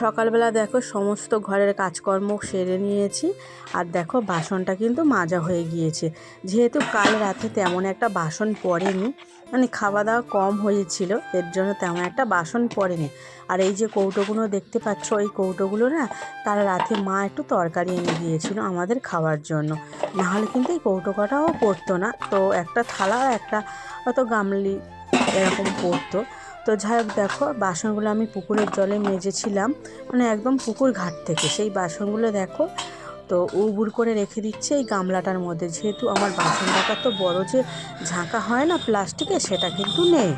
সকালবেলা দেখো সমস্ত ঘরের কাজকর্ম সেরে নিয়েছি আর দেখো বাসনটা কিন্তু মাজা হয়ে গিয়েছে। যেহেতু কাল রাতে তেমন একটা বাসন পড়েনি মানে খাওয়া দাওয়া কম হয়েছিল, এর জন্য তেমন একটা বাসন পড়েনি। আর এই যে কৌটোগুলো দেখতে পাচ্ছ, এই কৌটোগুলো না কাল রাতে মা একটু তরকারি এনে দিয়েছিল আমাদের খাওয়ার জন্য। নাহলে কিন্তু এই কৌটো কটাও পড়তো না। তো একটা থালা, একটা হয়তো গামলি এরকম পড়তো। তো যাই হোক দেখো, বাসনগুলো আমি পুকুরের জলে মেজেছিলাম। মানে একদম পুকুর ঘাট থেকে। সেই বাসনগুলো দেখো, তো উবুর করে রেখে দিচ্ছে এই গামলাটার মধ্যে। যেহেতু আমার বাসন রাখার তো বড় যে ঝাঁকা হয় না প্লাস্টিকের সেটা কিন্তু নেই।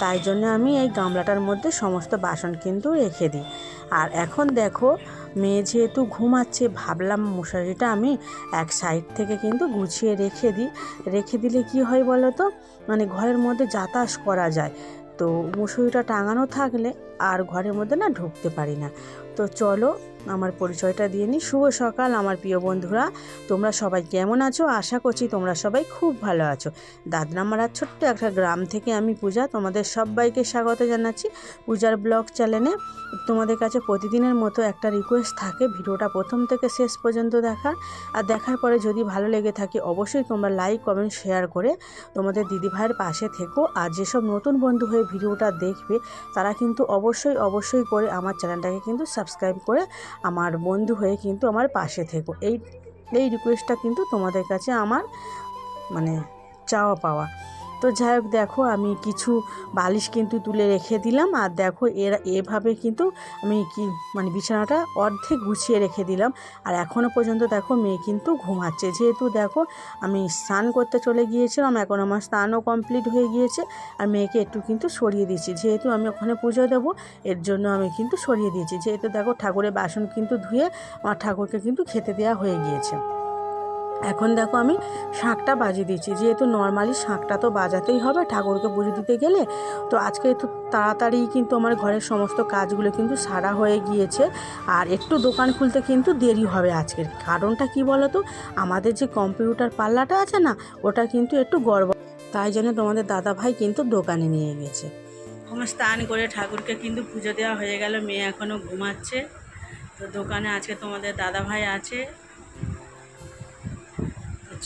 তাই জন্য আমি এই গামলাটার মধ্যে সমস্ত বাসন কিন্তু রেখে দিই। আর এখন দেখো, মেয়ে যেহেতু ঘুমাচ্ছে, ভাবলাম মশারিটা আমি এক সাইড থেকে কিন্তু গুছিয়ে রেখে দিই। রেখে দিলে কি হয় বলো তো? মানে ঘরের মধ্যে যাতায়াত করা যায়। তো মুসুরিটা টাঙানো থাকলে আর ঘরের মধ্যে না ঢুকতে পারি না। তো চলো আমার পরিচয়টা দিয়ে নিই। শুভ সকাল আমার প্রিয় বন্ধুরা। তোমরা সবাই কেমন আছো? আশা করছি তোমরা সবাই খুব ভালো আছো। দাদনামারার ছোট্ট একটা গ্রাম থেকে আমি পূজা তোমাদের সবাইকে স্বাগত জানাচ্ছি পূজার ব্লগ চ্যানেলে। তোমাদের কাছে প্রতিদিনের মতো একটা রিকোয়েস্ট থাকে, ভিডিওটা প্রথম থেকে শেষ পর্যন্ত দেখার। আর দেখার পরে যদি ভালো লেগে থাকে, অবশ্যই তোমরা লাইক কমেন্ট শেয়ার করে তোমাদের দিদিভাইয়ের পাশে থেকো। আর যেসব নতুন বন্ধু হয়ে ভিডিওটা দেখবে, তারা কিন্তু অবশ্যই অবশ্যই করে আমার চ্যানেলটাকে কিন্তু সাবস্ক্রাইব করে আমার বন্ধু হয়ে কিন্তু আমার পাশে থেকো। এই এই রিকোয়েস্টটা কিন্তু তোমাদের কাছে আমার মানে চাওয়া পাওয়া। তো যাই হোক, দেখো আমি কিছু বালিশ কিন্তু তুলে রেখে দিলাম আর দেখো এরা, এভাবে কিন্তু আমি কি মানে বিছানাটা অর্ধেক গুছিয়ে রেখে দিলাম। আর এখনও পর্যন্ত দেখো মেয়ে কিন্তু ঘুমাচ্ছে। যেহেতু দেখো আমি স্নান করতে চলে গিয়েছিলাম, এখন আমার স্নানও কমপ্লিট হয়ে গিয়েছে আর মেয়েকে একটু কিন্তু সরিয়ে দিয়েছি। যেহেতু আমি ওখানে পুজো দেবো, এর জন্য আমি কিন্তু সরিয়ে দিয়েছি। যেহেতু দেখো ঠাকুরের বাসন কিন্তু ধুয়ে আমার ঠাকুরকে কিন্তু খেতে দেওয়া হয়ে গিয়েছে। এখন দেখো আমি শাঁখটা বাজিয়ে দিচ্ছি যেহেতু নর্মালি শাঁখটা তো বাজাতেই হবে, ঠাকুরকে পুজো দিতে গেলে। তো আজকে একটু তাড়াতাড়ি কিন্তু আমার ঘরের সমস্ত কাজগুলো কিন্তু সারা হয়ে গিয়েছে। আর একটু দোকান খুলতে কিন্তু দেরি হবে আজকের। কারণটা কি বলো তো আমাদের যে কম্পিউটার পাল্লাটা আছে না, ওটা কিন্তু একটু গর্ব তাই জন্য তোমাদের দাদা ভাই কিন্তু দোকানে নিয়ে গেছে। আমার স্নান করে ঠাকুরকে কিন্তু পুজো দেওয়া হয়ে গেল, মেয়ে এখনও ঘুমাচ্ছে। তো দোকানে আজকে তোমাদের দাদা ভাই আছে।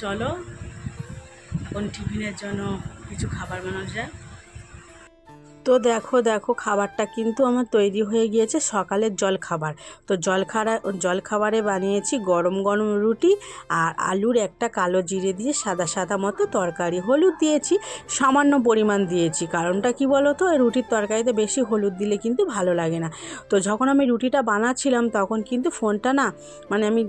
চলো, এখন টিফিনের জন্য কিছু খাবার বানানো যায় তো দেখো দেখো, খাবারটা কিন্তু আমার তৈরি হয়ে গিয়েছে সকালের জল খাবার তো জল জল খাবারে বানিয়েছি গরম গরম রুটি আর আলুর একটা কালো জিরে দিয়ে সাদা সাদা মতো তরকারি। হলুদ দিয়েছি, সামান্য পরিমাণ দিয়েছি। কারণটা কি বলো তো রুটির তরকারিতে বেশি হলুদ দিলে কিন্তু ভালো লাগে না। তো যখন আমি রুটিটা বানাচ্ছিলাম তখন কিন্তু ফোনটা না মানে আমি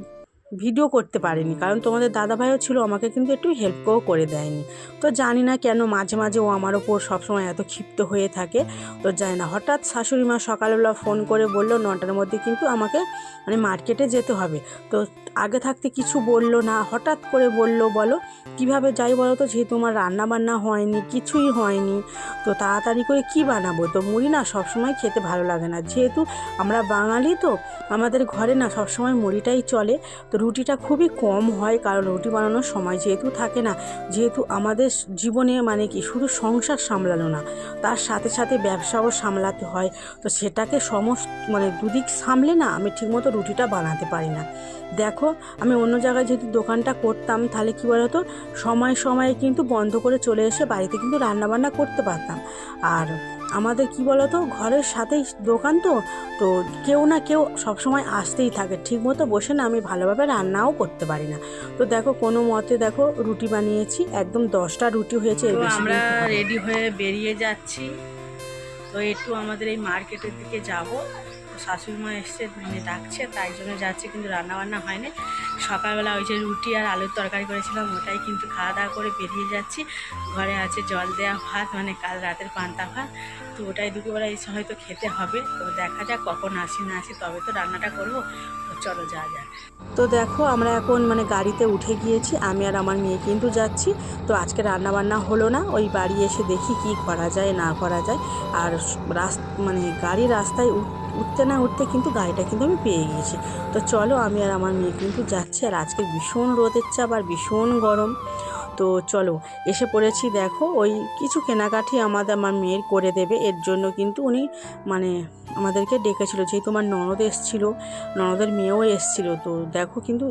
ভিডিও করতে পারেনি। কারণ তোমাদের দাদাভাইও ছিল, আমাকে কিন্তু একটু হেল্পও করে দেয়নি। তো জানি না কেন মাঝে মাঝে ও আমার ওপর সবসময় এত ক্ষিপ্ত হয়ে থাকে। তো জানি না, হঠাৎ শাশুড়ি মা সকালবেলা ফোন করে বলল, নটার মধ্যে কিন্তু আমাকে মানে মার্কেটে যেতে হবে। তো আগে থাকতে কিছু বলল না, হঠাৎ করে বলল, বলো, কীভাবে যাই বলো তো? যেহেতু আমার রান্না বান্না হয়নি, কিছুই হয়নি। তো তাড়াতাড়ি করে কি বানাবো? তো মুড়ি না সবসময় খেতে ভালো লাগে না। যেহেতু আমরা বাঙালি তো, আমাদের ঘরে না সবসময় মুড়িটাই চলে। তো রুটিটা খুবই কম হয়, কারণ রুটি বানানোর সময় যেহেতু থাকে না, যেহেতু আমাদের জীবনে মানে কি শুধু সংসার সামলানো না, তার সাথে সাথে ব্যবসাও সামলাতে হয়। তো সেটাকে সমস্ত মানে দুদিক সামলে না আমি ঠিকমতো রুটিটা বানাতে পারি না। দেখো আমি অন্য জায়গায় যদি দোকানটা করতাম তাহলে কী বলতো? সময় সময়ে কিন্তু বন্ধ করে চলে এসে বাড়িতে কিন্তু রান্নাবান্না করতে পারতাম। আর আমাদের কি বলতো ঘরের সাথেই দোকান তো তো কেউ না কেউ সবসময় আসতেই থাকে। ঠিকমতো বসে না আমি ভালোভাবে রান্নাও করতে পারি না। তো দেখো কোনো মতে দেখো রুটি বানিয়েছি একদম দশটা রুটি হয়েছে আমরা। রেডি হয়ে বেরিয়ে যাচ্ছি। তো একটু আমাদের এই মার্কেটের দিকে যাব। শাশুড়ি মা এসছে মানে ডাকছে তাই জন্য যাচ্ছি কিন্তু রান্না বান্না হয়নি। সকালবেলা ওই যে রুটি আর আলুর তরকারি করেছিলাম, ওটাই কিন্তু খাওয়া দাওয়া করে বেরিয়ে যাচ্ছি। ঘরে আছে জল দেওয়া ভাত মানে কাল রাতের পান্তা ভাত। তো ওটাই দুপুরবেলা এসে হয়তো খেতে হবে। তো দেখা যাক কখন আসি না আসি, তবে তো রান্নাটা করব। চলো যা যাক। তো দেখো, আমরা এখন মানে গাড়িতে উঠে গিয়েছি। আমি আর আমার মেয়ে কিন্তু যাচ্ছি। তো আজকে রান্না বান্না হলো না। ওই বাড়ি এসে দেখি কি করা যায়, না করা যায়। আর রাস মানে গাড়ি রাস্তায় উঠ- উঠতে না উঠতে কিন্তু গাড়িটা কিন্তু আমি পেয়ে গিয়েছি। তো চলো আমি আর আমার মেয়ে কিন্তু যাচ্ছি। আর আজকে ভীষণ রোদের চাপ আর ভীষণ গরম। তো চলো, এসে পড়েছি দেখো, ওই কিছু কেনাকাটি আমাদের, আমার মেয়ের করে দেবে, এর জন্য কিন্তু উনি মানে আমাদেরকে ডেকেছিল যেহেতু আমার ননদ এসেছিল, ননদের মেয়েও এসেছিল, তো দেখো কিন্তু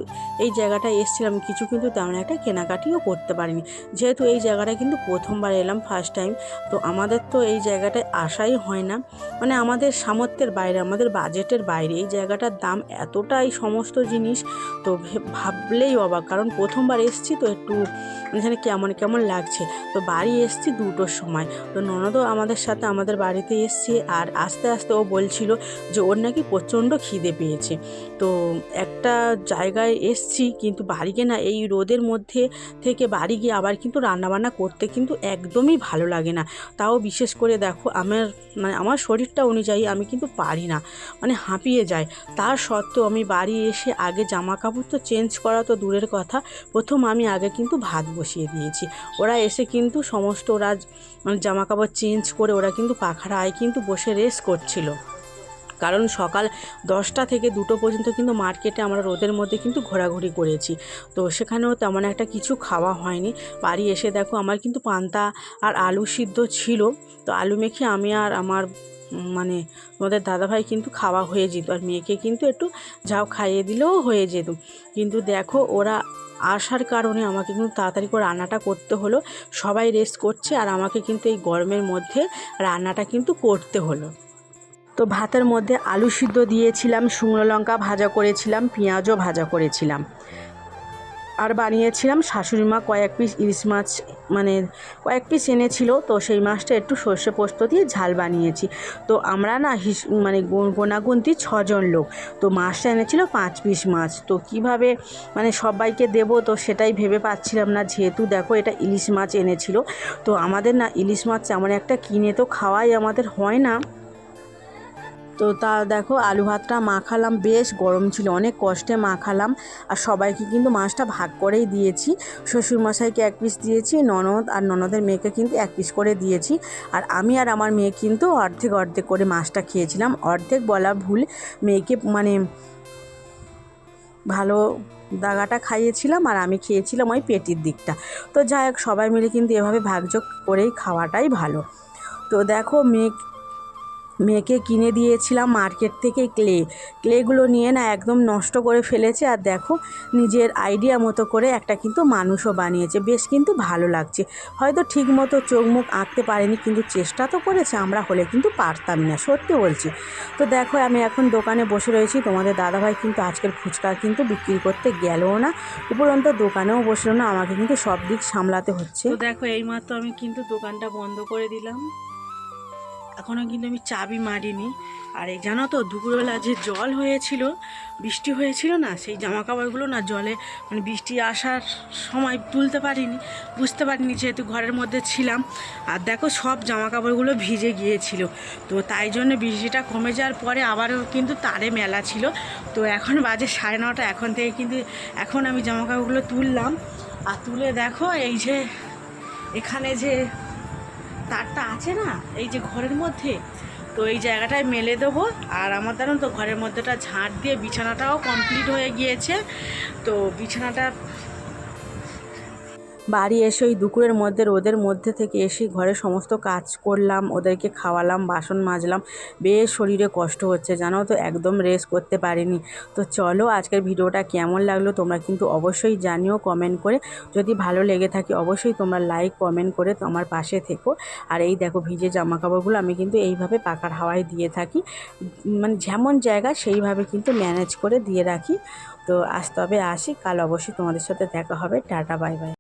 এই জায়গাটায় এসেছিলাম, কিছু কিন্তু তেমন একটা কেনাকাটিও করতে পারিনি। যেহেতু এই জায়গাটায় কিন্তু প্রথমবার এলাম ফার্স্ট টাইম তো আমাদের তো এই জায়গাটায় আসাই হয় না। মানে আমাদের সামর্থ্যের বাইরে, আমাদের বাজেটের বাইরে, এই জায়গাটার দাম এতটাই সমস্ত জিনিস, তো ভাবলেই অবাক, কারণ প্রথমবার এসছি তো একটু এখানে কেমন কেমন লাগছে? তো বাড়ি এসছি দুটোর সময়। তো ননদও আমাদের সাথে আমাদের বাড়িতে এসছে আর আস্তে আস্তে ও বলছিল যে ওর নাকি প্রচণ্ড খিদে পেয়েছে। তো একটা জায়গায় এসছি কিন্তু বাড়ি গিয়ে না এই রোদের মধ্যে থেকে বাড়ি গিয়ে আবার কিন্তু রান্নাবান্না করতে কিন্তু একদমই ভালো লাগে না। তাও বিশেষ করে দেখো আমার মানে আমার শরীরটা অনুযায়ী আমি কিন্তু পারি না মানে হাঁপিয়ে যায় তার সত্ত্বেও আমি বাড়ি এসে আগে জামা কাপড় তো চেঞ্জ করা তো দূরের কথা। প্রথম আমি আগে কিন্তু ভাত বসিয়ে দিয়েছি। ওরা এসে কিন্তু সমস্ত ওরা মানে জামা কাপড় চেঞ্জ করে ওরা কিন্তু পাখার আয় কিন্তু বসে রেস্ট করছিল। কারণ সকাল দশটা থেকে দুটো পর্যন্ত কিন্তু মার্কেটে আমরা রোদের মধ্যে কিন্তু ঘোরাঘুরি করেছি। তো সেখানেও তেমন একটা কিছু খাওয়া হয়নি। বাড়ি এসে দেখো আমার কিন্তু পান্তা আর আলু সিদ্ধ ছিল। তো আলু মেখে আমি আর আমার মানে আমাদের দাদাভাই কিন্তু খাওয়া হয়ে যেত। আর মেয়েকে কিন্তু একটু যাও খাইয়ে দিলেও হয়ে যেত। কিন্তু দেখো ওরা আসার কারণে আমাকে কিন্তু তাড়াতাড়ি করে রান্নাটা করতে হলো। সবাই রেস্ট করছে আর আমাকে কিন্তু এই গরমের মধ্যে রান্নাটা কিন্তু করতে হলো। তো ভাতের মধ্যে আলু সিদ্ধ দিয়েছিলাম, শুকনো লঙ্কা ভাজা করেছিলাম, পেঁয়াজও ভাজা করেছিলাম। আর বানিয়েছিলাম শাশুড়ি মা কয়েক পিস ইলিশ মাছ মানে কয়েক পিস এনেছিল, তো সেই মাছটা একটু সর্ষে পোস্ত দিয়ে ঝাল বানিয়েছি। তো আমরা না হিস মানে গোনাগুনতি ছজন লোক, তো মাছটা এনেছিল পাঁচ পিস মাছ। তো কীভাবে মানে সবাইকে দেব তো সেটাই ভেবে পাচ্ছিলাম না, যেহেতু দেখো এটা ইলিশ মাছ এনেছিল। তো আমাদের না ইলিশ মাছ তেমন একটা কিনে তো খাওয়াই আমাদের হয় না। তো তা দেখো, আলু ভাতটা মাখালাম, বেশ গরম ছিল, অনেক কষ্টে মাখালাম। আর সবাইকে কিন্তু মাছটা ভাগ করেই দিয়েছি। শ্বশুরমশাইকে এক পিস দিয়েছি, ননদ আর ননদের মেয়েকে কিন্তু এক পিস করে দিয়েছি। আর আমি আর আমার মেয়ে কিন্তু অর্ধেক অর্ধেক করে মাছটা খেয়েছিলাম। অর্ধেক বলা ভুল, মেয়েকে মানে ভালো দাগাটা খাইয়েছিলাম আর আমি খেয়েছিলাম ওই পেটির দিকটা। তো যাই হোক, সবাই মিলে কিন্তু এভাবে ভাগযোগ করেই খাওয়াটাই ভালো। তো দেখো, মেয়ে মেয়েকে কিনে দিয়েছিলাম মার্কেট থেকে ক্লে। ক্লেগুলো নিয়ে না একদম নষ্ট করে ফেলেছে আর দেখো, নিজের আইডিয়া মতো করে একটা কিন্তু মানুষও বানিয়েছে। বেশ কিন্তু ভালো লাগছে। হয়তো ঠিক মতো চোখ মুখ আঁকতে পারেনি, কিন্তু চেষ্টা তো করেছে, আমরা হলে কিন্তু পারতাম না, সত্যি বলছি। তো দেখো, আমি এখন দোকানে বসে রয়েছি, তোমাদের দাদাভাই কিন্তু আজকের ফুচকা কিন্তু বিক্রি করতে গেলও না, উপরন্ত দোকানেও বসল না, আমাকে কিন্তু সব দিক সামলাতে হচ্ছে। দেখো, এইমাত্র আমি কিন্তু দোকানটা বন্ধ করে দিলাম। এখনও কিন্তু আমি চাবি মারিনি। আর এই জানো তো, দুপুরবেলা যে জল হয়েছিল, বৃষ্টি হয়েছিল না, সেই জামা কাপড়গুলো না জলে মানে বৃষ্টি আসার সময় তুলতে পারিনি, বুঝতে পারিনি যেহেতু ঘরের মধ্যে ছিলাম। আর দেখো সব জামা কাপড়গুলো ভিজে গিয়েছিল। তো তাই জন্য বৃষ্টিটা কমে যাওয়ার পরে আবারও কিন্তু তারে মেলা ছিল। তো এখন বাজে সাড়ে নটা, এখন থেকে কিন্তু এখন আমি জামা কাপড়গুলো তুললাম। আর তুলে দেখো এই যে, এখানে যে তারটা আছে না, এই যে ঘরের মধ্যে, তো এই জায়গাটায় মেলে দেবো। আর আমার জানো তো ঘরের মধ্যেটা ঝাঁট দিয়ে বিছানাটাও কমপ্লিট হয়ে গিয়েছে। তো বিছানাটা বাড়ি এসে ওই দুপুরের মধ্যে রোদের মধ্যে থেকে এসে ঘরে সমস্ত কাজ করলাম, ওদেরকে খাওয়ালাম, বাসন মাজলাম। বেশ শরীরে কষ্ট হচ্ছে, জানো তো, একদম রেস্ট করতে পারিনি। তো চলো, আজকের ভিডিওটা কেমন লাগল তোমরা কিন্তু অবশ্যই জানিও কমেন্ট করে। যদি ভালো লেগে থাকে, অবশ্যই তোমরা লাইক কমেন্ট করে আমার পাশে থেকো। আর এই দেখো, ভিজে জামা কাপড়গুলো আমি কিন্তু এইভাবে পাকার হাওয়ায় দিয়ে থাকি। মানে যেমন জায়গা, সেইভাবে কিন্তু ম্যানেজ করে দিয়ে রাখি। তো আজ তবে আসি, কাল অবশ্যই তোমাদের সাথে দেখা হবে। Tata bye bye